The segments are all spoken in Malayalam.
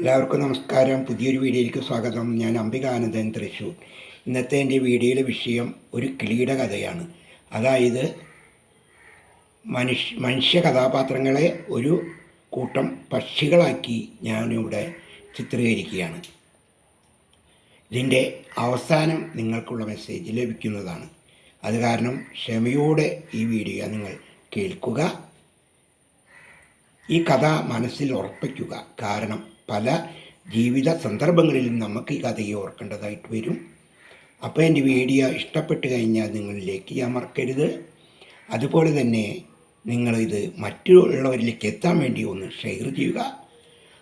എല്ലാവർക്കും നമസ്കാരം. പുതിയൊരു വീഡിയോയിലേക്ക് സ്വാഗതം. ഞാൻ അംബികാനന്ദൻ തൃശ്ശൂർ ഇന്നത്തെ എന്റെ വീഡിയോയിലെ വിഷയം ഒരു കിളിയുടെ കഥയാണ് അതായത് മനുഷ്യ മനുഷ്യ കഥാപാത്രങ്ങളെ ഒരു കൂട്ടം പക്ഷികളാക്കി ഞാനിവിടെ ചിത്രീകരിക്കുകയാണ്. ഇതിന്റെ അവസാനം നിങ്ങൾക്കുള്ള മെസ്സേജ് ലഭിക്കുന്നതാണ്. അത് കാരണം ക്ഷമയോടെ ഈ വീഡിയോ നിങ്ങൾ കേൾക്കുക. ഈ കഥ മനസ്സിൽ ഉറപ്പിക്കുക. കാരണം പല ജീവിത സന്ദർഭങ്ങളിലും നമുക്ക് ഈ കഥയെ ഓർക്കേണ്ടതായിട്ട് വരും. അപ്പോൾ എന്റെ വീഡിയോ ഇഷ്ടപ്പെട്ട് കഴിഞ്ഞാൽ നിങ്ങളിലേക്ക് ഞാൻ മറക്കരുത്. അതുപോലെ തന്നെ നിങ്ങളിത് മറ്റുള്ളവരിലേക്ക് എത്താൻ വേണ്ടി ഒന്ന് ഷെയർ ചെയ്യുക.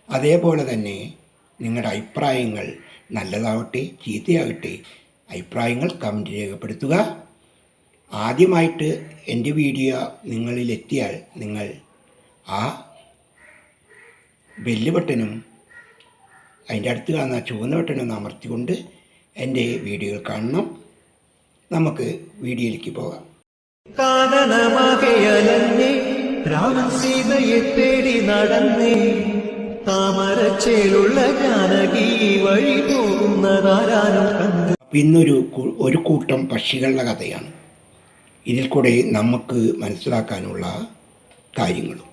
അതേപോലെ തന്നെ നിങ്ങളുടെ അഭിപ്രായങ്ങൾ നല്ലതാവട്ടെ ചീത്തയാവട്ടെ അഭിപ്രായങ്ങൾ കമന്റ് രേഖപ്പെടുത്തുക. ആദ്യമായിട്ട് എന്റെ വീഡിയോ നിങ്ങളിലെത്തിയാൽ നിങ്ങൾ ആ ബെല്ല് ബട്ടനും അതിന്റെ അടുത്ത് കാണുന്ന ചുവന്ന ബട്ടനും അമർത്തിക്കൊണ്ട് എന്റെ വീഡിയോകൾ കാണണം. നമുക്ക് വീഡിയോയിലേക്ക് പോകാം. കാനനമകയലന്നേ രാമൻ സീതയെ തേടി നടന്നേ താമരച്ചേലുള്ള ജാനകി വഴി പോകുന്നതാരാനും കണ്ട്. ഇന്നൊരു ഒരു കൂട്ടം പക്ഷികളുടെ കഥയാണ്. ഇതിൽ കൂടെ നമുക്ക് മനസ്സിലാക്കാനുള്ള കാര്യങ്ങളും.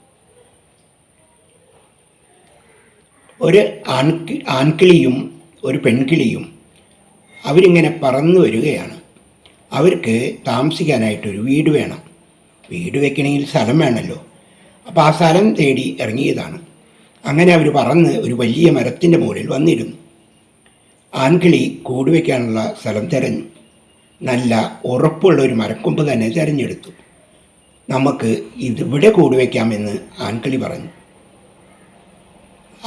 ഒരു ആൺകി ആൺകിളിയും ഒരു പെൺകിളിയും അവരിങ്ങനെ പറന്നു വരികയാണ്. അവർക്ക് താമസിക്കാനായിട്ടൊരു വീട് വേണം. വീട് വെക്കണമെങ്കിൽ സ്ഥലം വേണമല്ലോ അപ്പോൾ ആ സ്ഥലം തേടി ഇറങ്ങിയതാണ്. അങ്ങനെ അവർ പറന്ന് ഒരു വലിയ മരത്തിന്റെ മുകളിൽ വന്നിരുന്നു. ആൺകിളി കൂടുവയ്ക്കാനുള്ള സ്ഥലം തിരഞ്ഞു. നല്ല ഉറപ്പുള്ള ഒരു മരക്കൊമ്പ് തന്നെ തിരഞ്ഞെടുത്തു. നമുക്ക് ഇതിവിടെ കൂടുവയ്ക്കാമെന്ന് ആൺകിളി പറഞ്ഞു.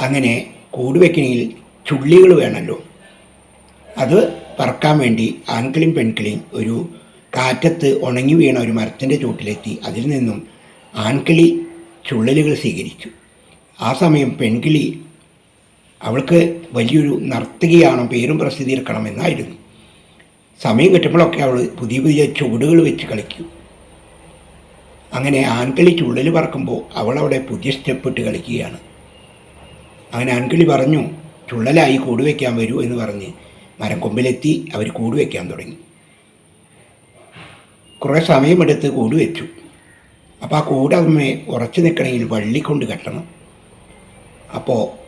അങ്ങനെ കൂട് കൂടുവയ്ക്കണമെങ്കിൽ ചുള്ളികൾ വേണമല്ലോ അത് പറക്കാൻ വേണ്ടി ആൺകിളിയും പെൺകിളിയും ഒരു കാറ്റത്ത് ഉണങ്ങി വീണ ഒരു മരത്തിന്റെ ചൂട്ടിലെത്തി അതിൽ നിന്നും ആൺകിളി ചുള്ളലുകൾ സ്വീകരിച്ചു. ആ സമയം പെൺകിളി അവൾക്ക് വലിയൊരു നർത്തകിയാണോ പേരും പ്രസിദ്ധീകരിക്കണമെന്നായിരുന്നു. സമയം കിട്ടുമ്പോഴൊക്കെ അവൾ പുതിയ പുതിയ ചുവടുകൾ വെച്ച് കളിക്കും. അങ്ങനെ ആൺകിളി ചുള്ളൽ പറക്കുമ്പോൾ അവൾ പുതിയ സ്റ്റെപ്പ് ഇട്ട് കളിക്കുകയാണ്. അങ്ങനെ ആൺകിളി പറഞ്ഞു ചുള്ളലായി കൂട് വയ്ക്കാൻ വരൂ എന്ന് പറഞ്ഞ് മരക്കൊമ്പിലെത്തി അവർ കൂട് വയ്ക്കാൻ തുടങ്ങി. കുറേ സമയമെടുത്ത് കൂട് വെച്ചു. അപ്പോൾ ആ കൂടമ്മയെ ഉറച്ചു നിൽക്കണമെങ്കിൽ വള്ളി കൊണ്ട് കെട്ടണം. അപ്പോൾ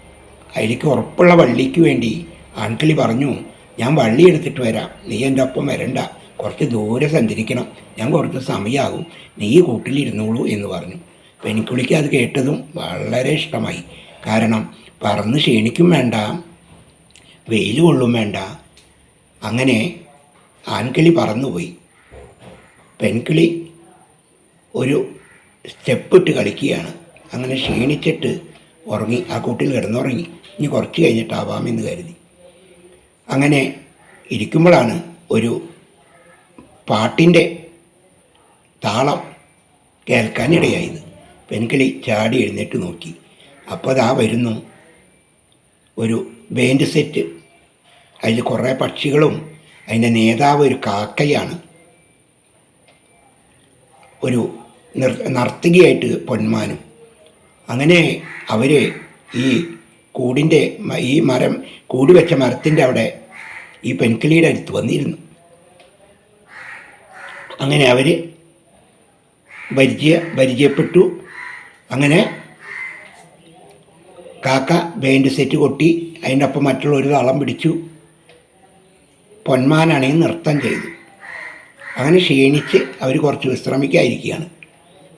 അതിലേക്ക് ഉറപ്പുള്ള വള്ളിക്ക് വേണ്ടി ആൺകിളി പറഞ്ഞു ഞാൻ വള്ളി എടുത്തിട്ട് വരാം. നീ എന്റെ ഒപ്പം വരണ്ട. കുറച്ച് ദൂരെ സഞ്ചരിക്കണം. ഞാൻ കുറച്ച് സമയമാകും നീ കൂട്ടിലിരുന്നോളൂ എന്ന് പറഞ്ഞു. പെൺകുളിക്ക് അത് കേട്ടതും വളരെ ഇഷ്ടമായി. കാരണം പറന്ന് ക്ഷീണിക്കും വേണ്ട വെയിൽ കൊള്ളും വേണ്ട. അങ്ങനെ ആൺകിളി പറന്നുപോയി. പെൺകിളി ഒരു സ്റ്റെപ്പിട്ട് കളിക്കുകയാണ്. അങ്ങനെ ക്ഷീണിച്ചിട്ട് ഉറങ്ങി ആ കൂട്ടിൽ കിടന്നുറങ്ങി. ഇനി കുറച്ച് കഴിഞ്ഞിട്ടാവാമെന്ന് കരുതി. അങ്ങനെ ഇരിക്കുമ്പോഴാണ് ഒരു പാട്ടിന്റെ താളം കേൾക്കാനിടയായത്. പെൺകിളി ചാടി എഴുന്നേറ്റ് നോക്കി. അപ്പോൾ അതാ വരുന്നു ഒരു ബാൻഡ് സെറ്റ് അതിൽ കുറേ പക്ഷികളും അതിന്റെ നേതാവ് ഒരു കാക്കയാണ്. ഒരു നിർ നർത്തകിയായിട്ട് പൊന്മാനും. അങ്ങനെ അവർ ഈ കൂടിന്റെ ഈ മരം കൂടി വെച്ച മരത്തിന്റെ അവിടെ ഈ പെൺകിളിയുടെ അടുത്ത് വന്നിരുന്നു. അങ്ങനെ അവർ പരിചയ പരിചയപ്പെട്ടു. അങ്ങനെ കാക്ക ബാൻഡ് സെറ്റ് കൊട്ടി അതിന്റെ ഒപ്പം മറ്റുള്ളവർ തളം പിടിച്ചു. പൊന്മാനാണെങ്കിൽ നൃത്തം ചെയ്തു. അങ്ങനെ ക്ഷീണിച്ച് അവർ കുറച്ച് വിശ്രമിക്കാതിരിക്കുകയാണ്.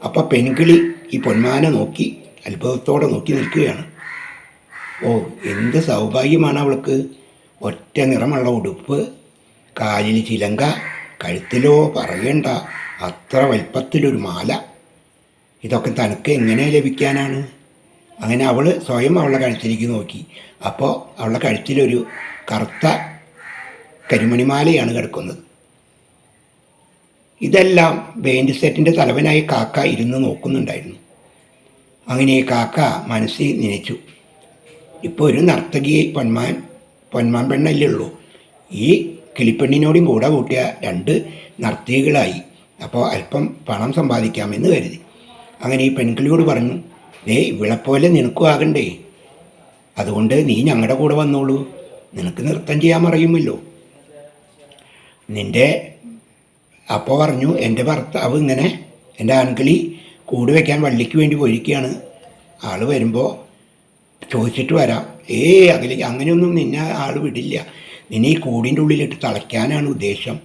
അപ്പോൾ പെൺകിളി ഈ പൊന്മാനെ നോക്കി അത്ഭുതത്തോടെ നോക്കി നിൽക്കുകയാണ്. ഓ എന്ത് സൗഭാഗ്യമാണ് അവൾക്ക്. ഒറ്റ നിറമുള്ള ഉടുപ്പ് കാലിൽ ചിലങ്ക കഴുത്തിലോ പറയണ്ട അത്ര വലിപ്പത്തിലൊരു മാല. ഇതൊക്കെ തനക്ക് എങ്ങനെ ലഭിക്കാനാണ്? അങ്ങനെ അവൾ സ്വയം അവളുടെ കഴുത്തിലേക്ക് നോക്കി. അപ്പോൾ അവളുടെ കഴുത്തിലൊരു കറുത്ത കരിമണിമാലയാണ് കിടക്കുന്നത്. ഇതെല്ലാം ബേൻഡ് സെറ്റിന്റെ തലവനായി കാക്ക ഇരുന്ന് നോക്കുന്നുണ്ടായിരുന്നു. അങ്ങനെ കാക്ക മനസ്സിൽ നനച്ചു. ഇപ്പോൾ ഒരു നർത്തകിയെ പൊന്മാൻ പൊന്മാൻ പെണ്ണല്ലേ ഉള്ളൂ. ഈ കിളിപ്പെണ്ണിനോടും കൂടെ കൂട്ടിയ രണ്ട് നർത്തകികളായി. അപ്പോൾ അല്പം പണം സമ്പാദിക്കാമെന്ന് കരുതി. അങ്ങനെ ഈ പെൺകിളിയോട് പറഞ്ഞു ദേ ഇവിളെപ്പോലെ നിനക്കും ആകണ്ടേ? അതുകൊണ്ട് നീ ഞങ്ങളുടെ കൂടെ വന്നോളൂ. നിനക്ക് നൃത്തം ചെയ്യാൻ അറിയുമല്ലോ. നിന്റെ അപ്പോൾ പറഞ്ഞു എന്റെ ഭർത്താവ് ഇങ്ങനെ എന്റെ ആൺകിളി കൂട് വയ്ക്കാൻ വള്ളിക്ക് വേണ്ടി പോയിരിക്കുകയാണ്. ആൾ വരുമ്പോൾ ചോദിച്ചിട്ട് വരാം. ഏയ് അകലി അങ്ങനെയൊന്നും നിന്നെ ആൾ വിടില്ല. നിന്നെ ഈ കൂടിന്റെ ഉള്ളിലിട്ട് തളയ്ക്കാനാണ് ഉദ്ദേശം.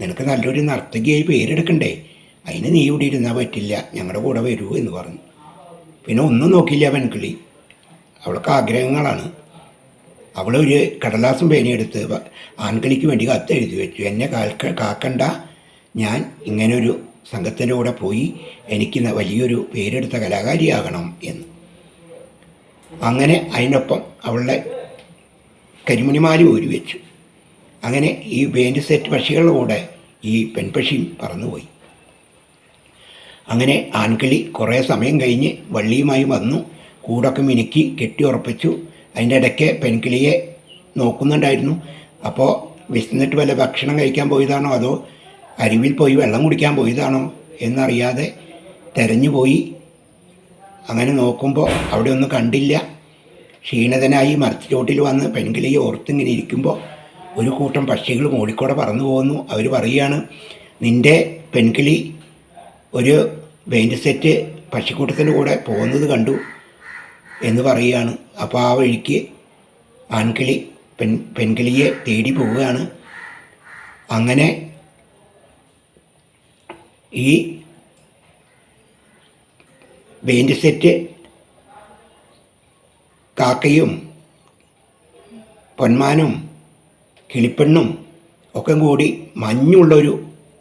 നിനക്ക് നല്ലൊരു നർത്തകിയായി പേരെടുക്കണ്ടേ? അതിന് നീ ഇവിടെ ഇരുന്നാൽ പറ്റില്ല. ഞങ്ങളുടെ കൂടെ വരൂ എന്ന് പറഞ്ഞു. പിന്നെ ഒന്നും നോക്കിയില്ല പെൺകിളി അവൾക്ക് ആഗ്രഹങ്ങളാണ്. അവൾ ഒരു കടലാസും പേനയെടുത്ത് ആൺകിളിക്ക് വേണ്ടി കത്ത് എഴുതി വെച്ചു. എന്നെ കാൽക്ക കാക്കണ്ട. ഞാൻ ഇങ്ങനൊരു സംഘത്തിന്റെ കൂടെ പോയി എനിക്ക് വലിയൊരു പേരെടുത്ത കലാകാരിയാകണം എന്ന്. അങ്ങനെ അതിനൊപ്പം അവളുടെ കരിമുണിമാരി ഊരി വെച്ചു. അങ്ങനെ ഈ ബാൻഡ് സെറ്റ് പക്ഷികളുടെ കൂടെ ഈ പെൺപക്ഷിയും പറന്നുപോയി. അങ്ങനെ ആൺകിളി കുറേ സമയം കഴിഞ്ഞ് വള്ളിയുമായി വന്നു. കൂടൊക്കെ മിനുക്കി കെട്ടി ഉറപ്പിച്ചു. അതിന്റെ ഇടയ്ക്ക് പെൺകിളിയെ നോക്കുന്നുണ്ടായിരുന്നു. അപ്പോൾ വിശന്നിട്ട് വല്ല ഭക്ഷണം കഴിക്കാൻ പോയതാണോ? അതോ അരുവിൽ പോയി വെള്ളം കുടിക്കാൻ പോയതാണോ? എന്നറിയാതെ തെരഞ്ഞു പോയി. അങ്ങനെ നോക്കുമ്പോൾ അവിടെ ഒന്നും കണ്ടില്ല. ക്ഷീണിതനായി മരച്ചോട്ടിൽ വന്ന് പെൺകിളിയെ ഓർത്തിങ്ങനെ ഇരിക്കുമ്പോൾ ഒരു കൂട്ടം പക്ഷികൾ മോളിക്കൂടെ പറന്നു പോകുന്നു. അവർ പറയുകയാണ് നിന്റെ പെൺകിളി ഒരു വെയിന്റ് സെറ്റ് പക്ഷിക്കൂട്ടത്തിന്റെ കൂടെ പോകുന്നത് കണ്ടു എന്ന് പറയുകയാണ്. അപ്പോൾ ആ വഴിക്ക് ആൺകിളി പെൺ പെൺകിളിയെ തേടി പോവുകയാണ്. അങ്ങനെ ഈ വെയിന്റ് സെറ്റ് കാക്കയും പൊന്മാനും കിളിപ്പെണ്ണും ഒക്കെ കൂടി മഞ്ഞുള്ളൊരു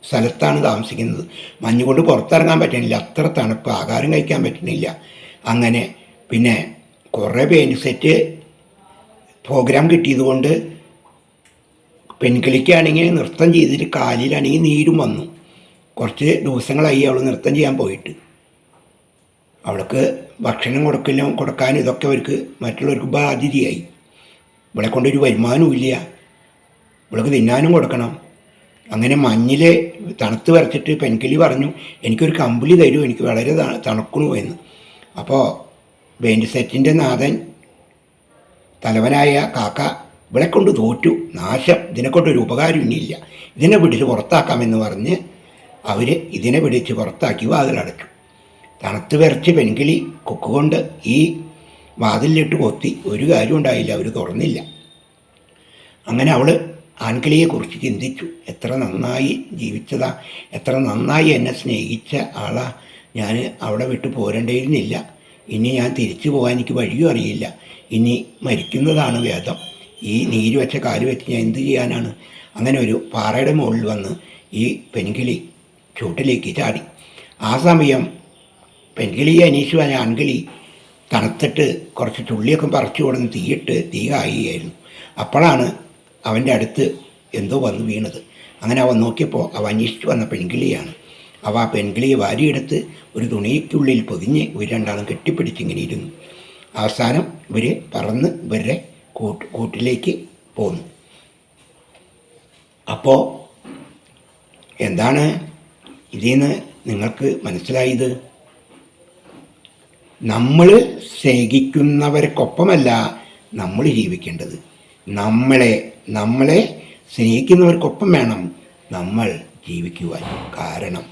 സ്ഥലത്താണ് താമസിക്കുന്നത്. മഞ്ഞ് കൊണ്ട് പുറത്തിറങ്ങാൻ പറ്റണില്ല അത്ര തണുപ്പ്. ആഹാരം കഴിക്കാൻ പറ്റണില്ല അങ്ങനെ പിന്നെ കുറേ സെറ്റ് പ്രോഗ്രാം കിട്ടിയതുകൊണ്ട് പെൺകിളിക്കാണെങ്കിൽ നൃത്തം ചെയ്തിട്ട് കാലിലാണെങ്കിൽ നീരും വന്നു. കുറച്ച് ദിവസങ്ങളായി അവൾ നൃത്തം ചെയ്യാൻ പോയിട്ട്. അവൾക്ക് ഭക്ഷണം കൊടുക്കലും കൊടുക്കാനും ഇതൊക്കെ അവർക്ക് മറ്റുള്ളവർക്ക് ബാധ്യതയായി. ഇവളെ കൊണ്ടൊരു വരുമാനവും ഇല്ല ഇവൾക്ക് തിന്നാനും കൊടുക്കണം. അങ്ങനെ മഞ്ഞിൽ തണുത്ത് വരച്ചിട്ട് പെൻകിലി പറഞ്ഞു എനിക്കൊരു കമ്പിളി തരൂ എനിക്ക് വളരെ തണുക്കണു എന്ന്. അപ്പോൾ ബെയിന്റ് സെറ്റിന്റെ നാഥൻ തലവനായ കാക്ക ഇവിടെ കൊണ്ട് തോറ്റു. നാശം. ഇതിനെ കൊണ്ടൊരു ഉപകാരം ഇനിയില്ല. ഇതിനെ പിടിച്ച് പുറത്താക്കാമെന്ന് പറഞ്ഞ് അവർ ഇതിനെ പിടിച്ച് പുറത്താക്കി വാതിലടച്ചു തണുത്ത് വരച്ച് പെൺകിളി കൊക്കുകൊണ്ട് ഈ വാതിലിലിട്ട് കൊത്തി. ഒരു കാര്യം ഉണ്ടായില്ല. അവർ തുറന്നില്ല. അങ്ങനെ അവൾ ആൺകിളിയെക്കുറിച്ച് ചിന്തിച്ചു. എത്ര നന്നായി ജീവിച്ചതാ എത്ര നന്നായി എന്നെ സ്നേഹിച്ച ആളാ. ഞാൻ അവിടെ വിട്ടു പോരേണ്ടിയിരുന്നില്ല. ഇനി ഞാൻ തിരിച്ചു പോകാൻ എനിക്ക് വഴിയും അറിയില്ല. ഇനി മരിക്കുന്നതാണ് വേദം. ഈ നീര് വെച്ച കാൽ വെച്ച് ഞാൻ എന്ത് ചെയ്യാനാണ്? അങ്ങനെ ഒരു പാറയുടെ മുകളിൽ വന്ന് ഈ പെൺകിളി ചൂട്ടിലേക്ക് ചാടി. ആ സമയം പെൺകിളിയെ അന്വേഷിച്ചു ആൺകിളി തണുത്തിട്ട് കുറച്ച് ചുള്ളിയൊക്കെ പറിച്ചു കൊടുന്ന് തീയിട്ട് തീ കായുകയായിരുന്നു. അപ്പോഴാണ് അവന്റെ അടുത്ത് എന്തോ വന്ന് വീണത്. അങ്ങനെ അവൻ നോക്കിയപ്പോൾ അവ അന്വേഷിച്ചു വന്ന പെൺകിളിയാണ്. അവ ആ പെൺകിളിയെ വാരിയെടുത്ത് ഒരു തുണിക്കുള്ളിൽ പൊതിഞ്ഞ് ഇവർ രണ്ടാളും കെട്ടിപ്പിടിച്ചിങ്ങനെ ഇരുന്നു. അവസാനം ഇവർ പറന്ന് ഇവരുടെ കൂട്ട് കൂട്ടിലേക്ക് പോന്നു. അപ്പോൾ എന്താണ് ഇതിൽ നിന്ന് നിങ്ങൾക്ക് മനസ്സിലായത്? നമ്മൾ സ്നേഹിക്കുന്നവർക്കൊപ്പമല്ല നമ്മൾ ജീവിക്കേണ്ടത്. നമ്മളെ നമ്മളെ സ്നേഹിക്കുന്നവർക്കൊപ്പം വേണം നമ്മൾ ജീവിക്കുവാൻ. കാരണം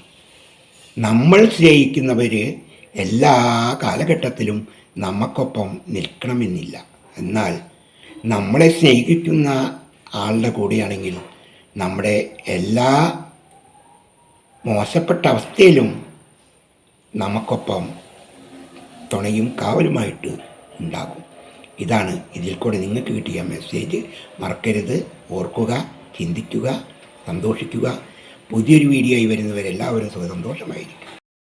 നമ്മൾ സ്നേഹിക്കുന്നവർ എല്ലാ കാലഘട്ടത്തിലും നമുക്കൊപ്പം നിൽക്കണമെന്നില്ല. എന്നാൽ നമ്മളെ സ്നേഹിക്കുന്ന ആളുടെ കൂടെയാണെങ്കിൽ നമ്മുടെ എല്ലാ മോശപ്പെട്ട അവസ്ഥയിലും നമുക്കൊപ്പം തുണയും കാവലുമായിട്ട് ഉണ്ടാകും. ഇതാണ്. ഇതിൽ കൂടെ നിങ്ങൾക്ക് കിട്ടിയ മെസ്സേജ് മറക്കരുത്. ഓർക്കുക ചിന്തിക്കുക സന്തോഷിക്കുക. പുതിയൊരു വീഡിയോ ആയി വരുന്നവരെല്ലാവരും സുഖ സന്തോഷമായിരിക്കും.